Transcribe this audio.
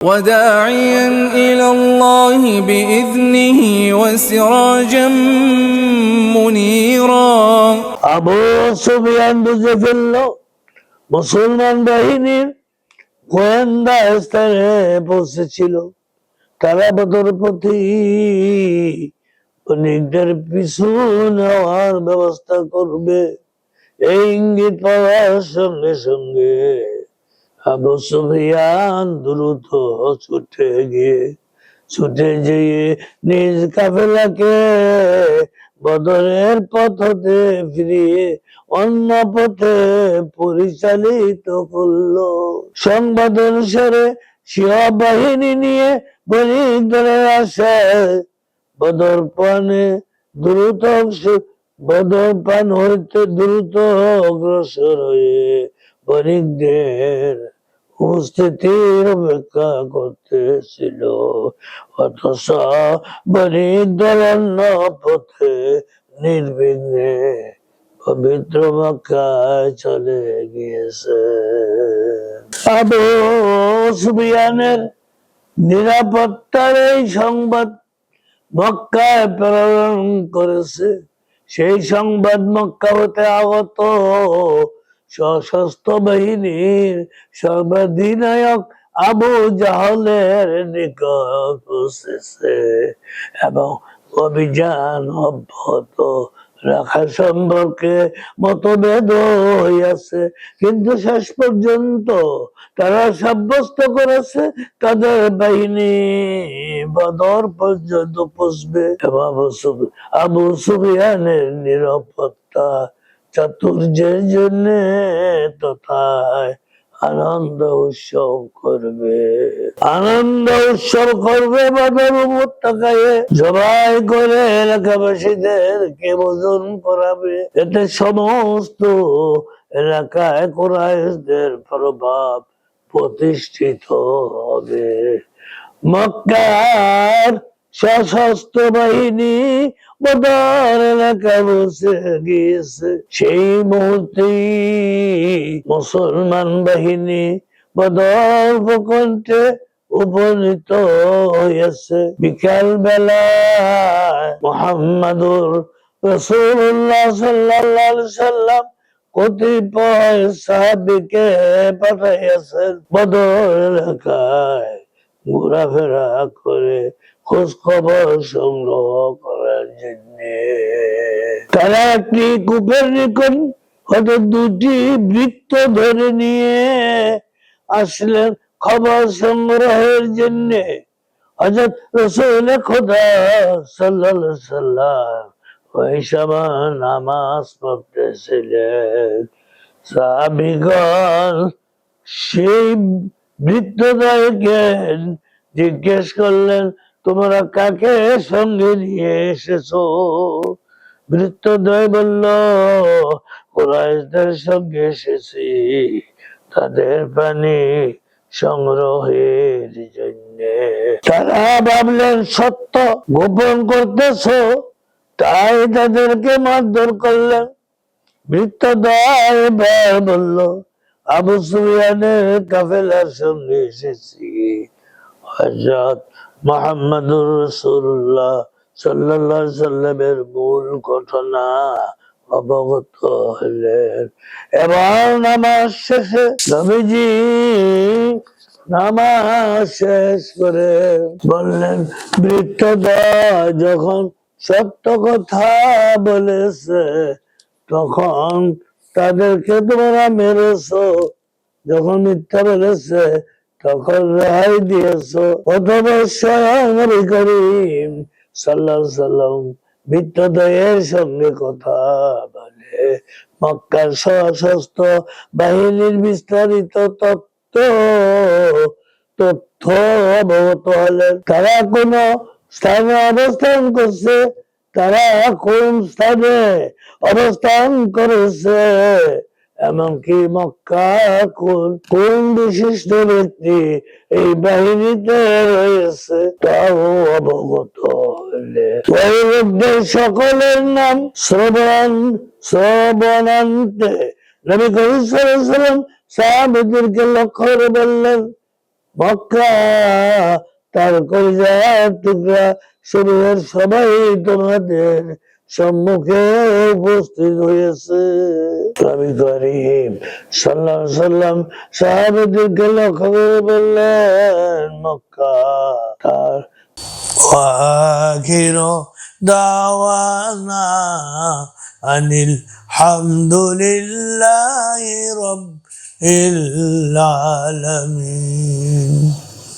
وداعيا إلى الله بإذنه وسراجا منيرا আবু সুফিয়ান বুঝে ফেলল মুসলমান বাহিনীর গোয়েন্দা স্থানে পৌঁছেছিল তারা বদর প্রতি অনেকদের পিছু নেওয়ার ব্যবস্থা করবে এই ইঙ্গিত পাওয়ার সঙ্গে সঙ্গে আবু সুফিয়ান দ্রুত ছুটে গিয়ে, ছুটে যেয়ে নিজ কাফেলাকে বদরের পথ হতে ফিরিয়ে অন্য পথে পরিচালিত করল। সংবাদ অনুসারে শিয়া বাহিনী নিয়ে বণিকদের আসে। বদর পানে দ্রুত, বদর পান হইতে দ্রুত অগ্রসর হয়ে বণিকদের উপস্থিতির অপেক্ষা করতেছিল। অথচ বণিকদের অন্য পথে নির্বিঘ্নে পবিত্র মক্কায় চলে গিয়েছে। আবু সুবিয়ানের নিরাপত্তার এই সংবাদ মক্কায় প্রেরণ করেছে। সেই সংবাদ মক্কা হতে আগত সশস্ত্র বাহিনীর সর্বাধিনায়ক আবু জাহলের নিকট পৌঁছেছে এবং অভিযান অব্যাহত রাখা সম্পর্কে মতভেদ হইয়াছে কিন্তু শেষ পর্যন্ত তারা সাব্যস্ত করেছে, তাদের বাহিনী বদর পর্যন্ত পৌঁছবে। আবু সুফিয়ানের নিরাপত্তা চাতুর্যের জন্য তথায় আনন্দ উৎসব করবে। আনন্দ উৎসব করবে বাদর উপত্যকায়। জবাই করে এলাকাবাসীদেরকে ভোজন করাবে। এতে সমস্ত এলাকায় কোরআশদের প্রভাব প্রতিষ্ঠিত হবে। মক্কার সশস্ত্র বাহিনী বদর এলাকায় বসে গিয়েছে সেই মুহূর্তে মুসলমান বাহিনী বদর উপকণ্ঠে উপনীত হয়েছে বিকাল বেলা মোহাম্মদুর রসুল্লাহ সাল্লাহ সাল্লাম কতিপয় সাহাবিকে পাঠাইয়াছেন বদর এলাকায় ঘোরাফেরা করে খোঁজ খবর সংগ্রহ করার জন্য। তারা একটি কূপের নিকট হয়তো দুটি বৃত্ত ধরে নিয়ে আসলেন খবর সংগ্রহের জন্য। হজরত রসুল খোদা আলাইহি সাল্লাম ওই সময় নামাজ পড়তেছিলেন। সাহাবিগণ সেই বৃত্তদয়কে জিজ্ঞেস করলেন, তোমরা কাকে সঙ্গে নিয়ে এসেছ? বৃত্তদয় বলল কোরআশদের সঙ্গে এসেছি। তাদের পানি সংগ্রহের জন্য। তারা ভাবলেন, সত্য গোপন করতেছো? তাই তাদেরকে মারধর করলেন। বৃত্তদয় বলল আবু সুফিয়ানের কাফেলার সঙ্গে এসেছি। হযরত মুহাম্মদুর রাসূলুল্লাহ সাল্লাল্লাহু আলাইহি সাল্লামের মূল ঘটনা অবগত হলেন। এবং নামাজ শেষে নবীজি নামাজ শেষ করে বললেন বৃত্তদয় যখন সত্য কথা বলেছে, তখন তাদেরকে তোমরা মেরেছো। যখন মিথ্যা বলেছে, তখন রেহাই দিয়েছ। অথবা স্বয়ং করিম সাল্লাহ সাল্লাম মিথ্যদয়ের সঙ্গে কথা বলে। মক্কার সশস্ত্র বাহিনীর বিস্তারিত তত্ত্ব তথ্য অবগত হলেন। তারা কোন স্থানে অবস্থান করছে তারা কোন স্থানে অবস্থান করেছে। এমনকি মক্কা কোন কোন বিশিষ্ট ব্যক্তি এই বাহিনীতে রয়েছে, তাও অবগত সকলের নাম শ্রবণ, শ্রবণান্তে। নবী করিম ওয়াসাল্লাম সাহাবীদেরকে লক্ষ্য করে বললেন, মক্কা তার কলিজার টুকরা শরীরের সবাই তোমাদের সম্মুখে উপস্থিত হয়েছে নবী করিম সাল্লাহ সাল্লাম সাহাবাদেরকে লক্ষ্য করে বললেন মক্কা তার وآخر دعوانا أن الحمد لله رب العالمين